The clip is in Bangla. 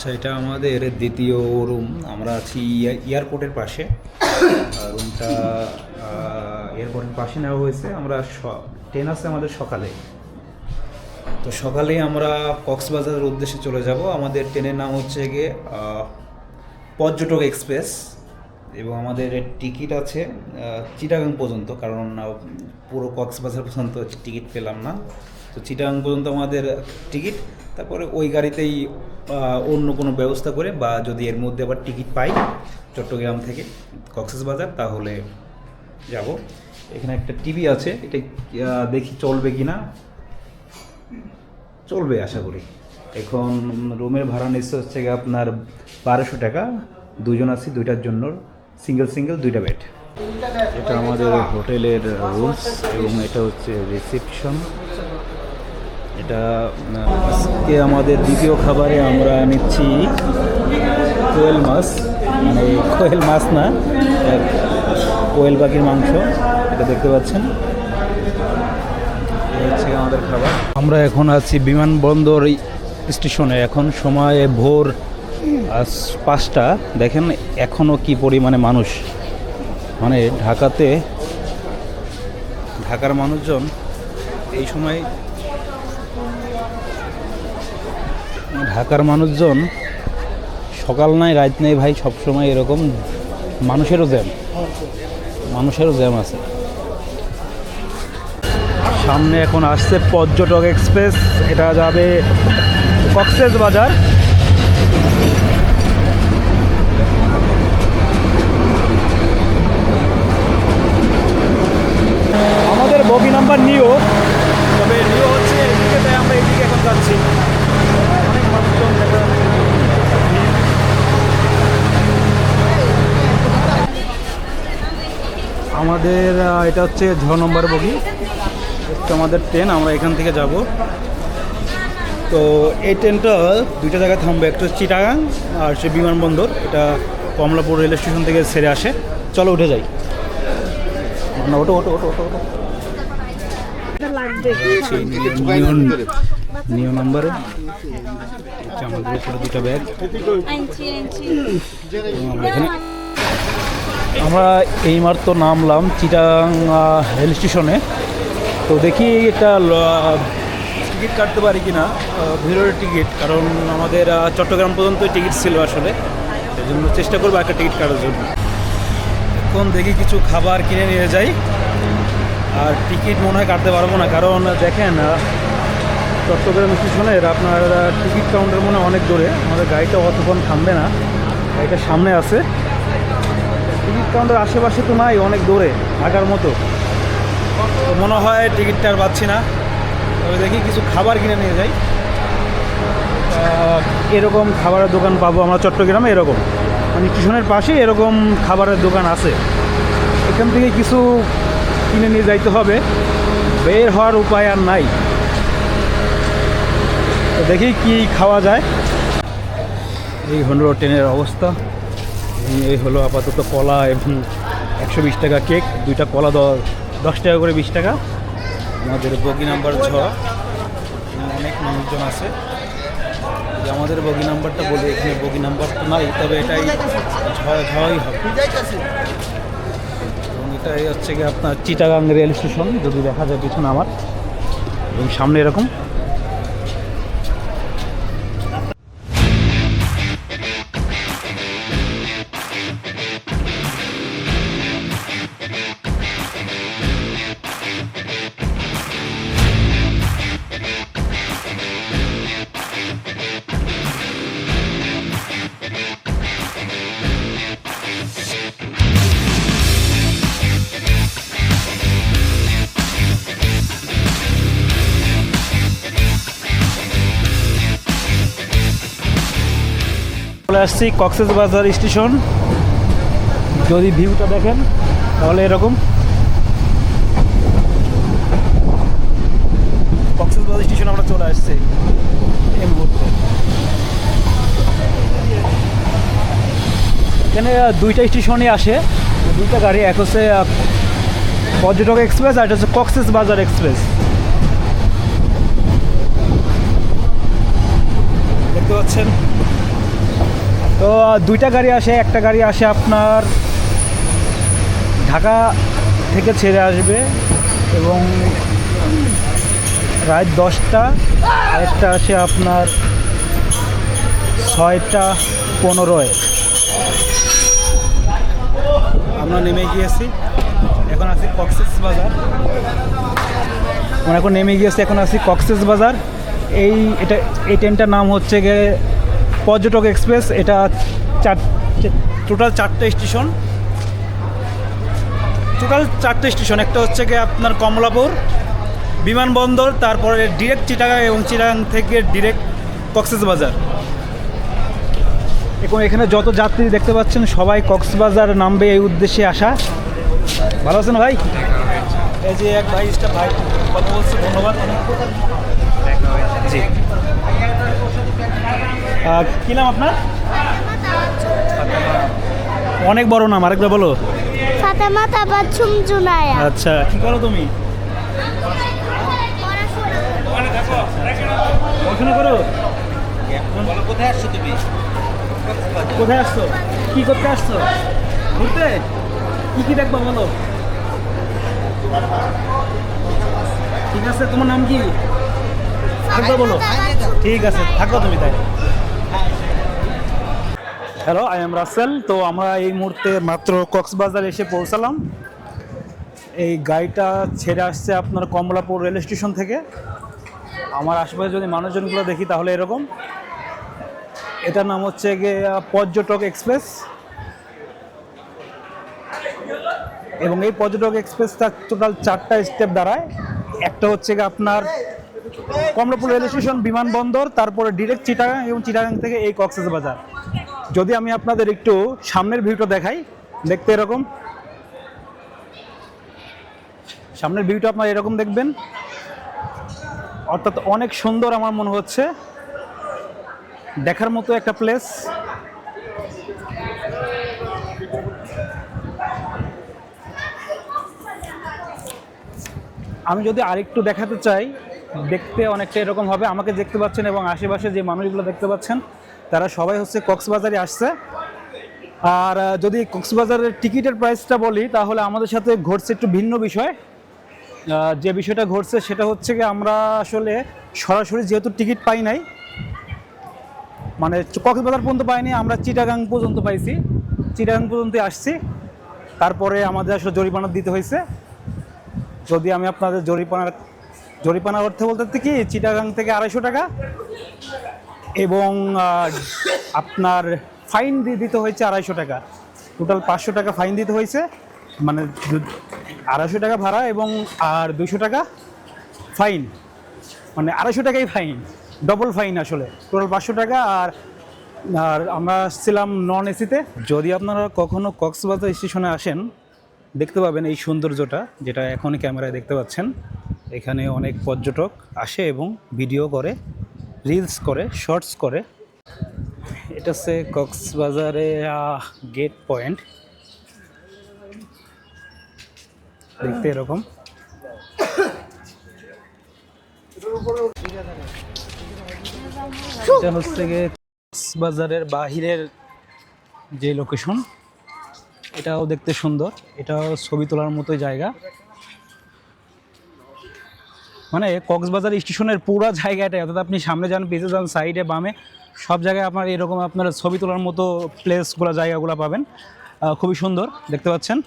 আচ্ছা এটা আমাদের দ্বিতীয় রুম আমরা আছি এয়ারপোর্টের পাশে। রুমটা এয়ারপোর্টের পাশে নেওয়া হয়েছে। আমরা ট্রেন আছে আমাদের সকালে। তো সকালে আমরা কক্সবাজারের উদ্দেশ্যে চলে যাব। আমাদের ট্রেনের নাম হচ্ছে গিয়ে পর্যটক এক্সপ্রেস। এবং আমাদের টিকিট আছে চিটাগাং পর্যন্ত। কারণ পুরো কক্সবাজার পর্যন্ত টিকিট পেলাম না। তো চিটাগাং পর্যন্ত আমাদের টিকিট তারপরে ওই গাড়িতেই অন্য কোনো ব্যবস্থা করে বা যদি এর মধ্যে আবার টিকিট পাই চট্টগ্রাম থেকে কক্সবাজার, তাহলে যাব। এখানে একটা টিভি আছে, এটা দেখি চলবে কি না চলবে আশা করি। এখন রুমের ভাড়া নিচ্ছে হচ্ছে আপনার বারোশো টাকা। দুজন আছি, দুইটার জন্য সিঙ্গেল সিঙ্গেল দুইটা বেড। এটা আমাদের হোটেলের রুমস এবং এটা হচ্ছে রিসেপশন। এটা, আজকে আমাদের দ্বিতীয় খাবারে আমরা নিচ্ছি কোয়েল মাছ মানে কোয়েল মাছ না কোয়েল পাখির মাংস, এটা দেখতে পাচ্ছেন। হচ্ছে আমাদের খাবার। আমরা এখন আছি বিমানবন্দর স্টেশনে, এখন সময় ভোর পাঁচটা। দেখেন এখনও কি পরিমাণে মানুষ। মানে ঢাকাতে ঢাকার মানুষজন এই সময় ঢাকার মানুষজন সকাল নাই, রাত নাই ভাই, সবসময় এরকম মানুষেরও জ্যাম। মানুষেরও জ্যাম আছে। সামনে এখন আসছে পর্যটক এক্সপ্রেস। এটা যাবে কক্সেস বাজার। আমাদের বগি নাম্বার নিও তবে নিও হচ্ছে এদিকে তাই আমরা এদিকে এখন যাচ্ছি। অনেক মানুষজন দেখা আমাদের এটা হচ্ছে ছ নম্বর বগি। হচ্ছে আমাদের ট্রেন আমরা এখান থেকে যাব। তো এই ট্রেনটা দুইটা জায়গায় থামবে। একটা হচ্ছে চিটাগাং আর সে বিমানবন্দর। এটা কমলাপুর রেল স্টেশন থেকে ছেড়ে আসে। চলো উঠে যাই। না ওটো ওটো ওটো ওটো ওটো নিয়ন নাম্বারে। হচ্ছে আমাদের উপরে দুটো ব্যাগ। আমরা এখানে আমরা এইমাত্র নামলাম চিটাং রেল স্টেশনে তো দেখি একটা টিকিট কাটতে পারি কিনা ভিড়ের টিকিট কারণ আমাদের চট্টগ্রাম পর্যন্ত টিকিট ছিল আসলে। সেই জন্য চেষ্টা করব একটা টিকিট কাটার জন্য। এখন দেখি কিছু খাবার কিনে নিয়ে যাই। আর টিকিট মনে হয় কাটতে পারব না কারণ দেখেন চট্টগ্রাম স্টেশনের আপনার টিকিট কাউন্টার মনে অনেক দূরে। আমাদের গাড়িটা অতক্ষণ থামবে না। গাড়িটা সামনে আছে। টিকিট কাউন্টার আশেপাশে তো নাই, অনেক দূরে, ঢাকার মতো। তো মনে হয় টিকিটটা আর পাচ্ছি না। তবে দেখি কিছু খাবার কিনে নিয়ে যাই। এরকম খাবারের দোকান পাবো আমরা চট্টগ্রামে, এরকম। মানে স্টেশনের পাশে এরকম খাবারের দোকান আছে। এখান থেকে কিছু কিনে নিয়ে যাইতে হবে। বের হওয়ার উপায় আর নাই। তো দেখি কি খাওয়া যায়। এই হলো ট্রেনের অবস্থা। এই হলো আপাতত কলা এবং একশো বিশ টাকা কেক, দুইটা কলা দশ টাকা করে বিশ টাকা। আমাদের বগি নাম্বার ছ অনেক মানুষজন আছে। আমাদের বগি নাম্বারটা বলি, এখানে বগি নাম্বার তো নাই, তবে এটাই ঝ- ঝই হবে। এবং এটাই হচ্ছে কি আপনার চিটাগাং রেল স্টেশন, যদি দেখা যায় পিছনে আমার। এবং সামনে এরকম। আসছি কক্সেস বাজার স্টেশন। যদি ভিউটা দেখেন, তাহলে এরকম। কক্সেস বাজার স্টেশন আমরা চলে আসছি এই মুহূর্তে। এখানে দুইটা স্টেশনই আসে। দুইটা গাড়ি, এক হচ্ছে পর্যটক এক্সপ্রেস আর এটা হচ্ছে কক্সেস বাজার এক্সপ্রেস। দেখতে পাচ্ছেন? তো দুইটা গাড়ি আসে একটা গাড়ি আসে আপনার ঢাকা থেকে ছেড়ে আসবে এবং রাত দশটা আরেকটা আসে আপনার ছয়টা পনেরোয়। আমরা নেমে গিয়েছি এখন আছি কক্সেস বাজার। আমরা এখন নেমে গিয়েছি এখন আছি কক্সেস বাজার। এই এটা এই ট্রেনটার নাম হচ্ছে গিয়ে পর্যটক এক্সপ্রেস, এটা চার টোটাল চারটে স্টেশন। টোটাল চারটে স্টেশন, একটা হচ্ছে গিয়ে আপনার কমলাপুর বিমানবন্দর, তারপরে ডিরেক্ট চিটাগাং এবং চিটাগাং থেকে ডিরেক্ট কক্সেস বাজার এবং এখানে যত যাত্রী দেখতে পাচ্ছেন, সবাই কক্সবাজার নামবে এই উদ্দেশ্যে আসা। ভালো আছেন ভাই? এই যে এক ভাই ভাই, কথা বলছি, ধন্যবাদ। জি। কি নাম আপনার? অনেক বড় নাম আরেকবার বলো। ফাতেমা তাবাচ্ছুম জুনায়া। আচ্ছা কি করো তুমি? পড়াশোনা করো? কোথায় আসছো? তুমি কোথায় আসছো কি করতে আসছো? ঘুরতে? কি কি দেখব বলো? ঠিক আছে তোমার নাম কি? আরেকবার বলো। ঠিক আছে থাকো তুমি তাই হ্যালো আই এম রাসেল তো আমরা এই মুহূর্তে মাত্র কক্সবাজার এসে পৌঁছালাম। এই গাড়িটা ছেড়ে আসছে আপনার কমলাপুর রেল স্টেশন থেকে। আমার আশেপাশে যদি মানুষজনগুলো দেখি তাহলে এরকম। এটার নাম হচ্ছে গিয়ে পর্যটক এক্সপ্রেস। এবং এই পর্যটক এক্সপ্রেসটা টোটাল চারটা স্টেপ দাঁড়ায়। একটা হচ্ছে গিয়ে আপনার কমলাপুর রেল স্টেশন বিমানবন্দর, তারপরে ডিরেক্ট চিটাগাং এবং চিটাগাং থেকে এই কক্সেস বাজার যদি আমি আপনাদের একটু সামনের ভিউটা দেখাই, দেখতে এরকম। সামনের ভিউটা আপনারা এরকম দেখবেন। অর্থাৎ অনেক সুন্দর আমার মনে হচ্ছে। দেখার মতো একটা প্লেস আমি যদি আরেকটু দেখাতে চাই দেখতে অনেকটা এরকম হবে। আমাকে দেখতে পাচ্ছেন এবং আশেপাশে যে মানুষগুলো দেখতে পাচ্ছেন, তারা সবাই হচ্ছে কক্সবাজারে আসছে। আর যদি কক্সবাজারের টিকিটের প্রাইসটা বলি, তাহলে আমাদের সাথে ঘটছে একটু ভিন্ন বিষয়। যে বিষয়টা ঘটছে সেটা হচ্ছে কি, আমরা আসলে সরাসরি যেহেতু টিকিট পাই নাই মানে কক্সবাজার পর্যন্ত পাইনি, আমরা চিটাগাং পর্যন্ত পাইছি। চিটাগাং পর্যন্ত আসছি। তারপরে আমাদের আসলে জরিমানা দিতে হয়েছে। যদি আমি আপনাদের জরিমানার জরিমানা অর্থে বলতে কি, চিটাগাং থেকে আড়াইশো টাকা এবং আপনার ফাইন দিতে হয়েছে আড়াইশো টাকা। টোটাল পাঁচশো টাকা ফাইন দিতে হয়েছে মানে আড়াইশো টাকা ভাড়া এবং আর দুশো টাকা ফাইন। মানে আড়াইশো টাকাই ফাইন ডবল ফাইন আসলে। টোটাল পাঁচশো টাকা আর আর আমরা ছিলাম নন এসিতে। যদি আপনারা কখনো কক্সবাজার স্টেশনে আসেন, দেখতে পাবেন এই সৌন্দর্যটা, যেটা এখনই ক্যামেরায় দেখতে পাচ্ছেন। এখানে অনেক পর্যটক আসে এবং ভিডিও করে রিলস করে শর্টস করে। এটা হচ্ছে কক্সবাজারে গেট পয়েন্ট দেখতে এরকম। এটা হচ্ছে গিয়ে কক্সবাজারের বাহিরের যে লোকেশন এটাও দেখতে সুন্দর। এটাও ছবি তোলার মতো জায়গা। মানে কক্সবাজার স্টেশনের পুরো জায়গাটায় অর্থাৎ আপনি সামনে যান পিছে যান, সাইডে, বামে, সব জায়গায় আপনার এরকম আপনার ছবি তোলার মতো প্লেসগুলো জায়গাগুলো পাবেন। খুবই সুন্দর, দেখতে পাচ্ছেন।